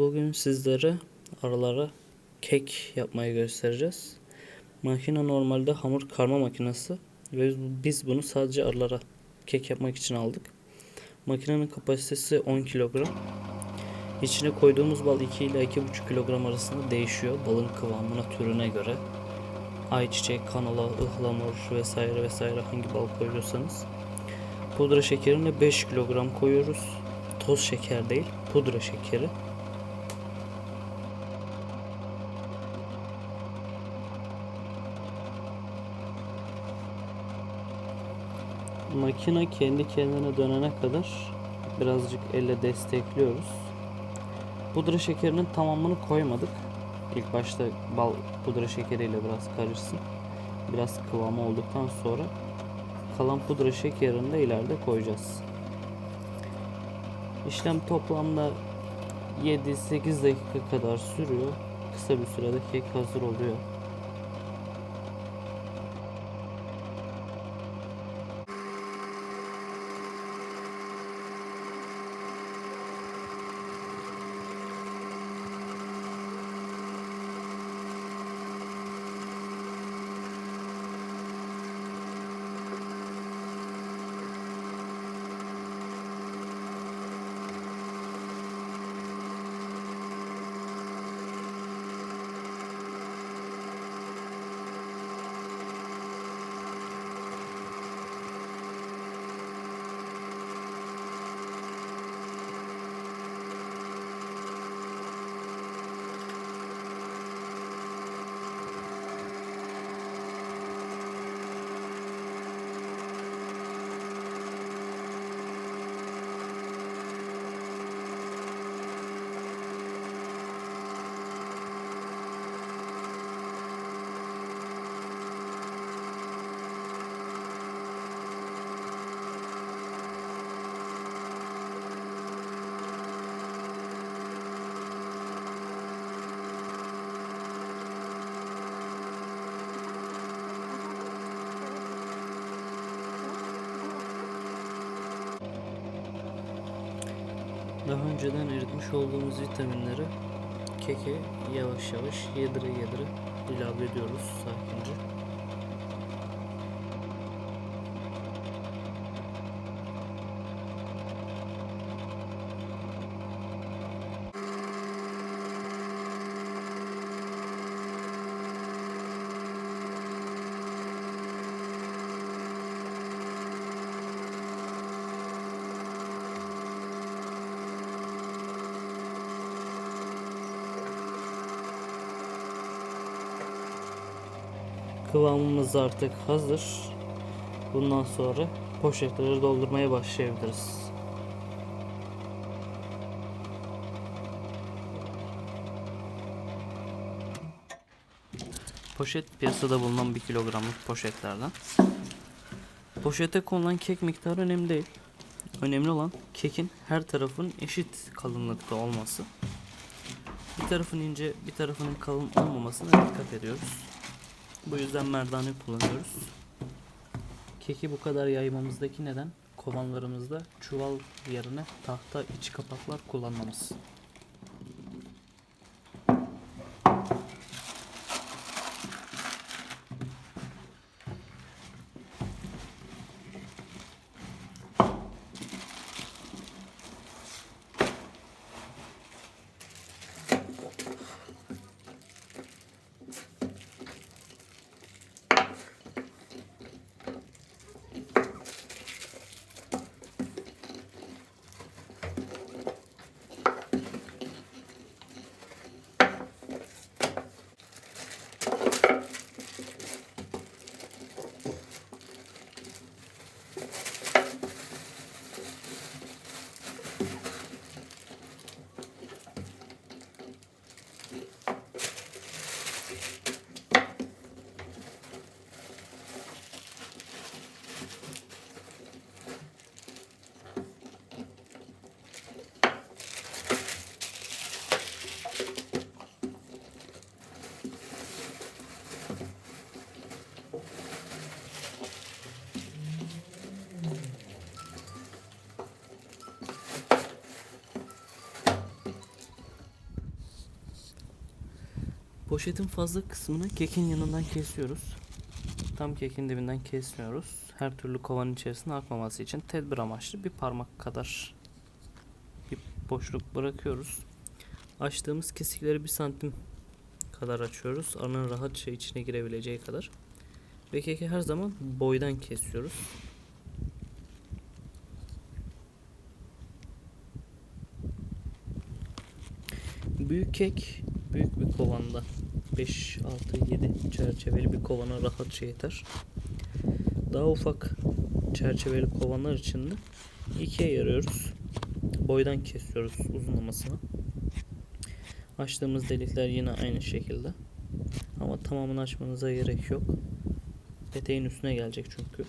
Bugün sizlere aralara kek yapmayı göstereceğiz. Makine normalde hamur karma makinesi ve biz bunu sadece aralara kek yapmak için aldık. Makinenin kapasitesi 10 kilogram. İçine koyduğumuz bal 2 ile 2,5 kilogram arasında değişiyor balın kıvamına türüne göre. Ayçiçek, kanola, ıhlamur vesaire vesaire hangi bal koyuyorsanız. Pudra şekerini 5 kilogram koyuyoruz. Toz şeker değil, pudra şekeri. Makine kendi kendine dönene kadar birazcık elle destekliyoruz. Pudra şekerinin tamamını koymadık. İlk başta bal pudra şekeriyle biraz karışsın. Biraz kıvamı olduktan sonra kalan pudra şekerini de ileride koyacağız. İşlem toplamda 7-8 dakika kadar sürüyor. Kısa bir sürede kek hazır oluyor. Daha önceden eritmiş olduğumuz vitaminleri keke yavaş yavaş yedire yedire ilave ediyoruz sakince. Kıvamımız artık hazır. Bundan sonra poşetleri doldurmaya başlayabiliriz. Poşet piyasada bulunan 1 kilogramlık poşetlerden. Poşete konulan kek miktarı önemli değil. Önemli olan kekin her tarafın eşit kalınlıkta olması. Bir tarafın ince, bir tarafının kalın olmamasına dikkat ediyoruz. Bu yüzden merdane kullanıyoruz. Keki bu kadar yaymamızdaki neden kovanlarımızda çuval yerine tahta iç kapaklar kullanmamız. Poşetin fazla kısmını kekin yanından kesiyoruz. Tam kekin dibinden kesmiyoruz. Her türlü kovanın içerisine akmaması için tedbir amaçlı bir parmak kadar bir boşluk bırakıyoruz. Açtığımız kesikleri bir santim kadar açıyoruz. Arının rahatça içine girebileceği kadar. Ve keki her zaman boydan kesiyoruz. Büyük kek büyük bir kovanda 5, 6, 7 çerçeveli bir kovana rahatça yeter. Daha ufak çerçeveli kovanlar için de ikiye yarıyoruz. Boydan kesiyoruz uzunlamasını. Açtığımız delikler yine aynı şekilde. Ama tamamını açmanıza gerek yok. Peteğin üstüne gelecek çünkü.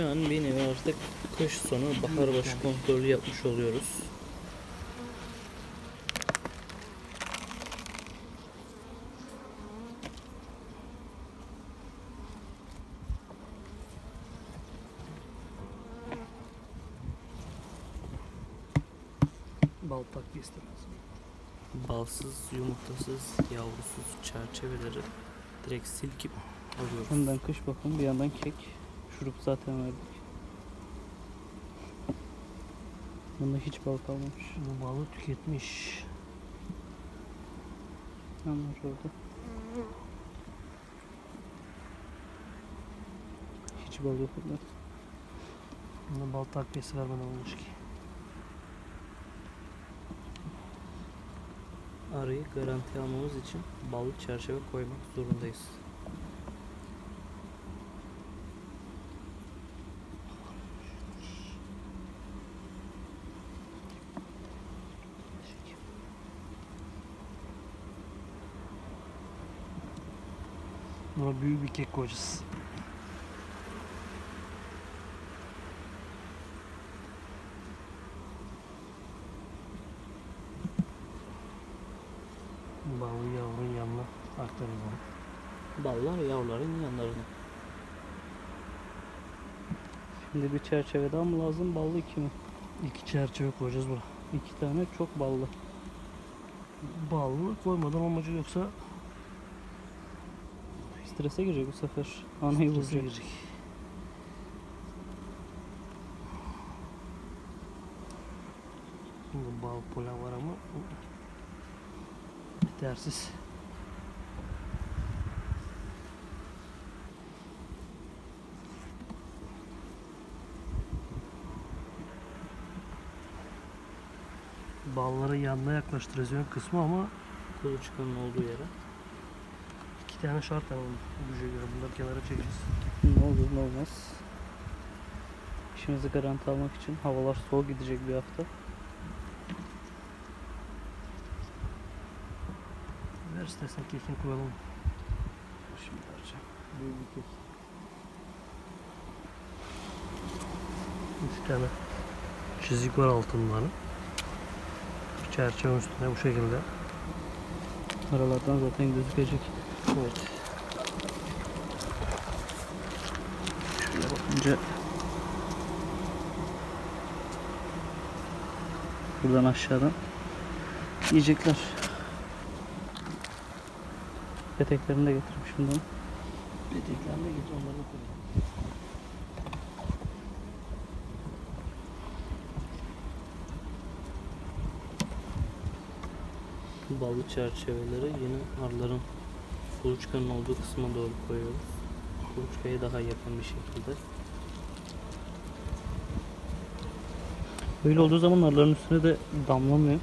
Şu an bir nevi artık kış sonu bahar başı kontrolü yapmış oluyoruz. Bal takviyesi lazım. Balsız, yumurtasız, yavrusuz çerçeveleri direkt silkip alıyoruz. Önden kış bakın bir yandan kek. Şurup zaten verdik. Bunda hiç bal kalmamış. Bu balı tüketmiş. Orada. Hiç bal yok burada. Bunda bal takviyesi vermeden olmuş ki. Arıyı garanti almamız için ballı çerçeve koymak zorundayız. Buna büyük bir kek koyacağız. Balı yavrun yanına aktaralım. Ballar yavruların yanlarına. Şimdi bir çerçeve daha mı lazım ballı iki mi? İki çerçeve koyacağız buna. İki tane çok ballı. Ballı koymadan olmayacak yoksa Strese girecek bu sefer. Anayı bozacak. girecek. Bunda bal polen var ama yetersiz. Balları yanına yaklaştıracağız ön kısmı ama Kuluçkanın olduğu yere. İki tane şart ama güce göre bunları kenara çekeceğiz. Ne olur ne olmaz. İşimizi garanti almak için havalar soğuk gidecek bir hafta. Ver istersen kekini koyalım. Şimdi vereceğim. Büyük bir kek. Üç tane çizik var altınların. Çerçeve üstüne bu şekilde. Aralardan zaten gözükecek. Evet. Şöyle bakınca buradan aşağıdan yiyecekler. Peteklerini de getirmiş bundan. Peteklerini de getir onları da koyalım. Ballı çerçeveleri yine arıların kuluçkanın olduğu kısma doğru koyuyoruz. Kuluçkaya daha yakın bir şekilde. Böyle olduğu zaman arıların üstüne de damlamıyor.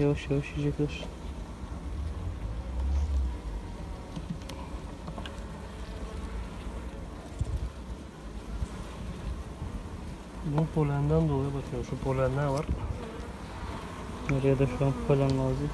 Yavaş yavaş yiyecekler. Bu polenden dolayı bakıyorum şu polenler var. Oraya da şu an polen lazım.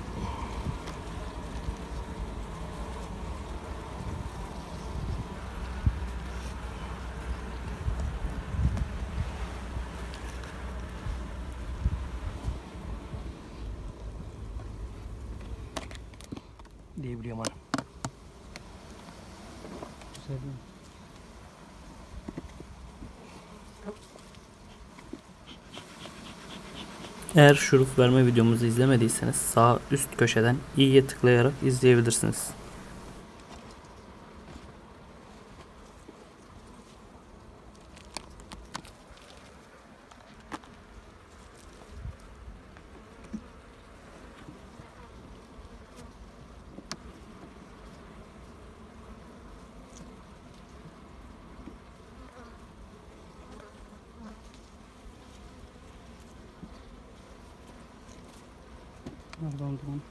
Eğer şurup verme videomuzu izlemediyseniz sağ üst köşeden i'ye tıklayarak izleyebilirsiniz. Nereden duman?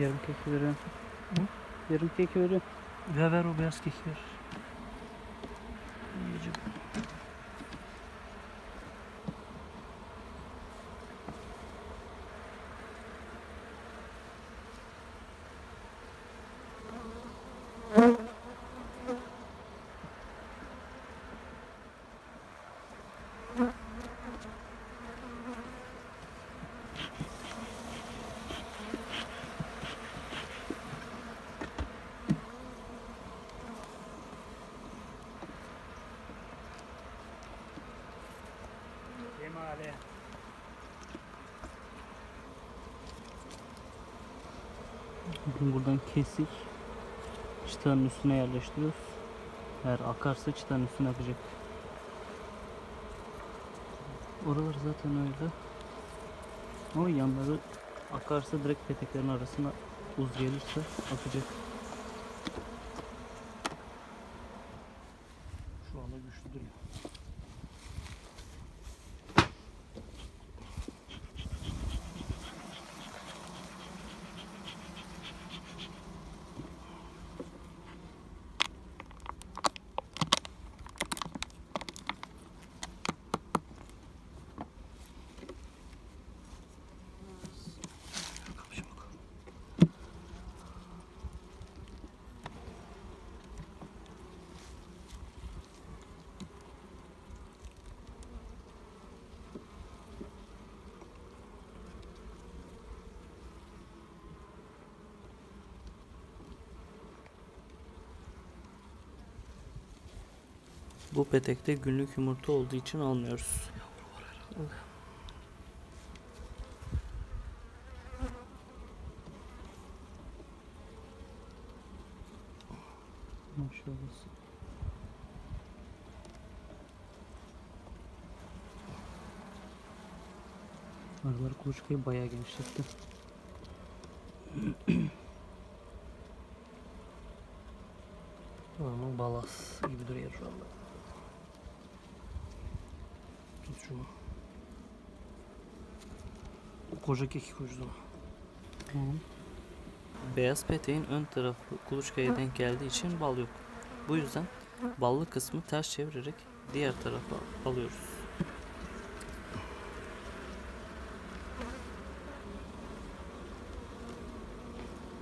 Yarım keki veriyorum. Yarım keki veriyorum. Ver ver o beyaz keki ver. Bugün buradan kesik çıtanın üstüne yerleştiriyoruz. Eğer akarsa çıtanın üstüne akacak. Oralar zaten öyle. Ama yanları akarsa direkt peteklerin arasına buz gelirse akacak. Şu anda güçlü duruyor. Bu petekte günlük yumurta olduğu için almıyoruz. Maşallah. Arılar kuluçkayı bayağı genişletti. Normal balas gibi duruyor şu anda. Şunu. Koca keki koyacağız ona. Tamam. Beyaz peteğin ön tarafı kuluçkaya denk geldiği için bal yok. Bu yüzden ballı kısmı ters çevirerek diğer tarafa alıyoruz.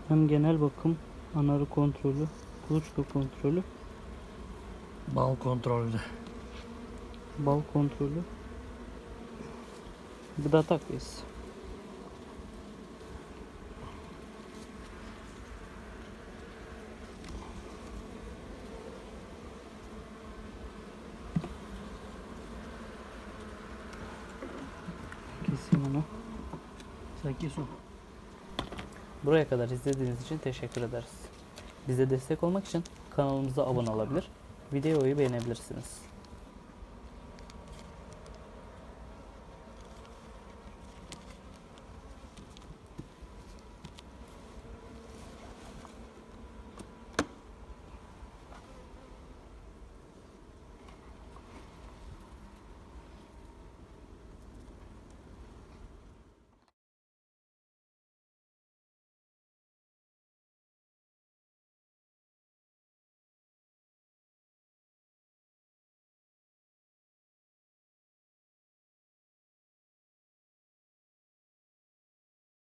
Hem genel bakım, anarı kontrolü, kuluçka kontrolü, Bal kontrolü de. bal kontrolü, gıda takviyesi. Keseyim onu. Sen kes onu. Buraya kadar izlediğiniz için teşekkür ederiz. Bize destek olmak için kanalımıza abone olabilir. Videoyu beğenebilirsiniz.